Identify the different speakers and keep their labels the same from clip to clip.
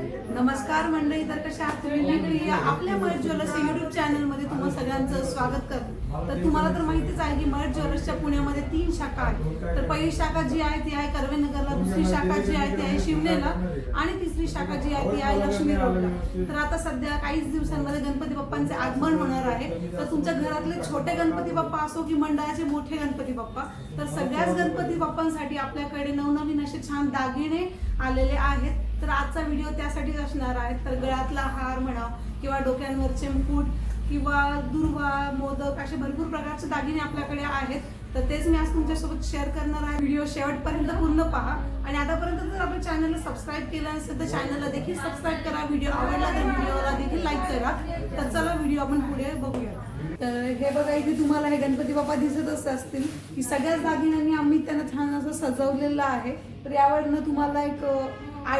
Speaker 1: नमस्कार मंडळी तर कशा आहात तुम्ही? आपल्या मयत ज्वेलर्स युट्यूब चॅनलमध्ये तुम्हाला सगळ्यांचं स्वागत कर तर तुम्हाला तर माहितीच आहे की मयत ज्वेलर्सच्या पुण्यामध्ये तीन शाखा आहेत. तर पहिली शाखा जी आहे ती आहे कर्वेनगरला दुसरी शाखा जी आहे ती आहे शिवनेला आणि तिसरी शाखा जी आहे ती आहे लक्ष्मी रोडला. तर आता सध्या काहीच दिवसांमध्ये गणपती बाप्पांचे आगमन होणार आहे. तर तुमच्या घरातले छोटे गणपती बाप्पा असो की मंडळाचे मोठे गणपती बाप्पा तर सगळ्याच गणपती बाप्पांसाठी आपल्याकडे नवनवीन असे छान दागिने आलेले आहेत. तर आजचा व्हिडिओ त्यासाठीच असणार आहे. तर गळ्यातला हार म्हणा किंवा डोक्यांवरचे मुकुट किंवा दुर्वा मोदक असे भरपूर प्रकारचे दागिने आपल्याकडे आहेत. तर तेच मी आज तुमच्यासोबत शेअर करणार आहे. व्हिडिओ शेवटपर्यंत पूर्ण पहा. आणि आतापर्यंत जर आपल्या चॅनलला सबस्क्राईब केलं असेल तर चॅनलला देखील सबस्क्राईब करा. व्हिडिओ आवडला तर व्हिडिओला देखील लाईक करा. तर चला व्हिडिओ आपण पुढे बघूया. तर हे बघा इथे तुम्हाला हे गणपती बाप्पा दिसत असतील. की सगळ्याच दागिन्यांनी आम्ही त्यांना छान असं सजवलेलं आहे. तर यावरनं तुम्हाला एक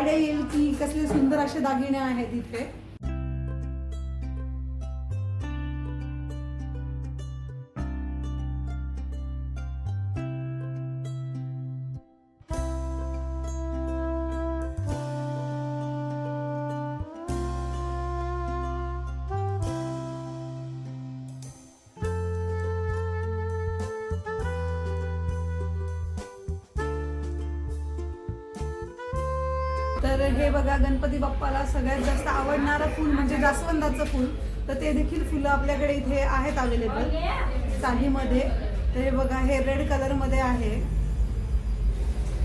Speaker 1: आयडिया येईल की कसले सुंदर असे दागिने आहेत इथे? तर हे बघा गणपती बाप्पाला सगळ्यात जास्त आवडणारं फूल म्हणजे जास्वंदाचं फूल. तर ते देखील फुलं आपल्याकडे इथे आहेत अवेलेबल साडीमध्ये. तर हे बघा हे रेड कलरमध्ये आहे.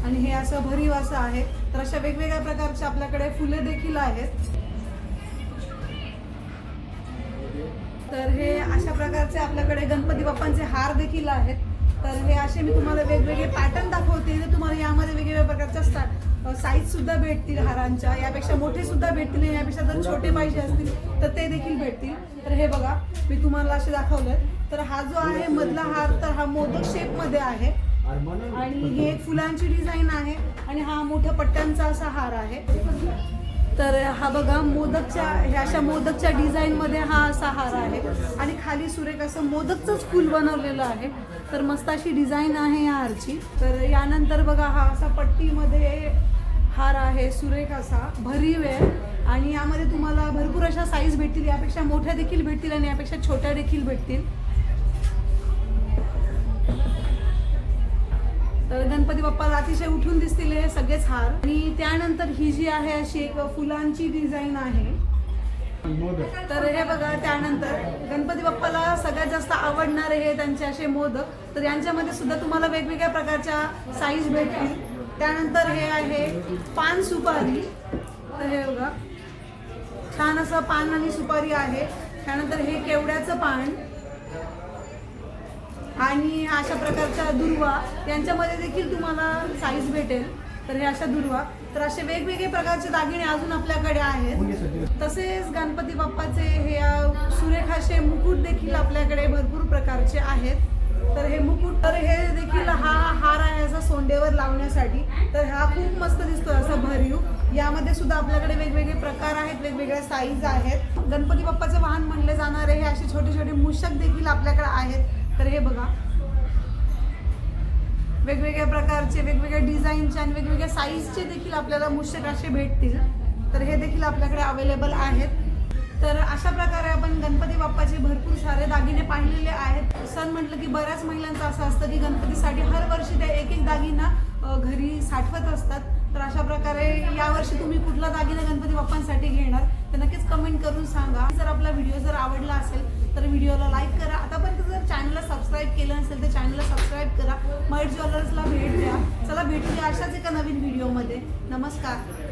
Speaker 1: आणि हे असं भरीव असं आहे. तर अशा वेगवेगळ्या प्रकारचे आपल्याकडे फुले देखील आहेत. तर हे अशा प्रकारचे आपल्याकडे गणपती बाप्पांचे हार देखील आहेत. तर हे असे मी तुम्हाला वेगवेगळे पॅटर्न दाखवते. ते तुम्हाला या साईज सुद्धा भेटतील हारांच्या यापेक्षा मोठे सुद्धा भेटतील यापेक्षा जर छोटे पाहिजे असतील तर ते देखील भेटतील. तर हे बघा मी तुम्हाला असे दाखवलं तर हा जो आहे मधला हार तर हा मोदक शेपमध्ये आहे. आणि हे एक फुलांची डिझाईन आहे आणि हा मोठ्या पट्ट्यांचा असा हार आहे. तर हा बघा मोदकच्या ह्या अशा मोदकच्या डिझाईनमध्ये हा असा हार आहे. आणि खाली सुरेख असं मोदकचंच फुल बनवलेलं आहे. तर मस्त अशी डिझाईन आहे या हारची. तर यानंतर बघा हा असा पट्टीमध्ये हार आहे सुरेख असा भरीव आहे आणि यामध्ये तुम्हाला भरपूर अशा साईज भेटतील. यापेक्षा मोठ्या देखील भेटतील आणि यापेक्षा छोट्या देखील भेटतील. तर गणपती बाप्पाला अतिशय उठून दिसतील हे सगळेच हार. आणि त्यानंतर ही जी आहे अशी एक फुलांची डिझाईन आहे. तर हे बघा त्यानंतर गणपती बाप्पाला सगळ्यात जास्त आवडणारे हे त्यांचे असे मोदक. तर यांच्यामध्ये सुद्धा तुम्हाला वेगवेगळ्या प्रकारच्या साईज भेटतील. त्यानंतर हे आहे पान सुपारी. तर हे बघा. छान असं पान आणि सुपारी आहे. त्यानंतर हे केवड्याचं पान. आणि अशा प्रकारच्या दुर्वा. यांच्यामध्ये देखील तुम्हाला साईज भेटेल. तर हे अशा दुर्वा. तर असे वेगवेगळे प्रकारचे दागिने अजून आपल्याकडे आहेत. तसेच गणपती बाप्पाचे हे अ, सुरेख असे मुकुट देखील आपल्याकडे भरपूर प्रकारचे आहेत. तर हे मुकुट तर हे देखील हा हार आहे असा सोंडेवर लावण्यासाठी. तर हा खूप मस्त दिसतो असा भरीव. यामध्ये सुद्धा आपल्याकडे वेगवेगळे प्रकार आहेत वेगवेगळ्या साईज आहेत. गणपती बाप्पाचे वाहन म्हणले जाणारे हे असे छोटे छोटे मूषक देखील आपल्याकडे आहेत. तर हे बघा. वेगवेगळ्या प्रकारचे वेगवेगळ्या डिझाईनचे आणि वेगवेगळ्या साईजचे देखील आपल्याला मूषक असे भेटतील. तर हे देखील आपल्याकडे अवेलेबल आहेत. तर अशा प्रकारे आपण गणपती बाप्पाचे भरपूर सारे दागिने पाहिलेले आहेत. म्हटलं की बऱ्याच महिलांचं असं असतं की गणपतीसाठी हर वर्षी ते एक एक दागिना घरी साठवत असतात. तर अशा प्रकारे यावर्षी तुम्ही कुठला दागिना गणपती बाप्पांसाठी घेणार तर नक्कीच कमेंट करून सांगा. जर आपला व्हिडिओ जर आवडला असेल तर व्हिडिओला लाईक करा. आतापर्यंत जर चॅनलला सबस्क्राईब केलं नसेल तर चॅनलला सबस्क्राईब करा. मयट ज्वेलर्सला भेट द्या. चला भेटूया अशाच एका नवीन व्हिडिओमध्ये नमस्कार.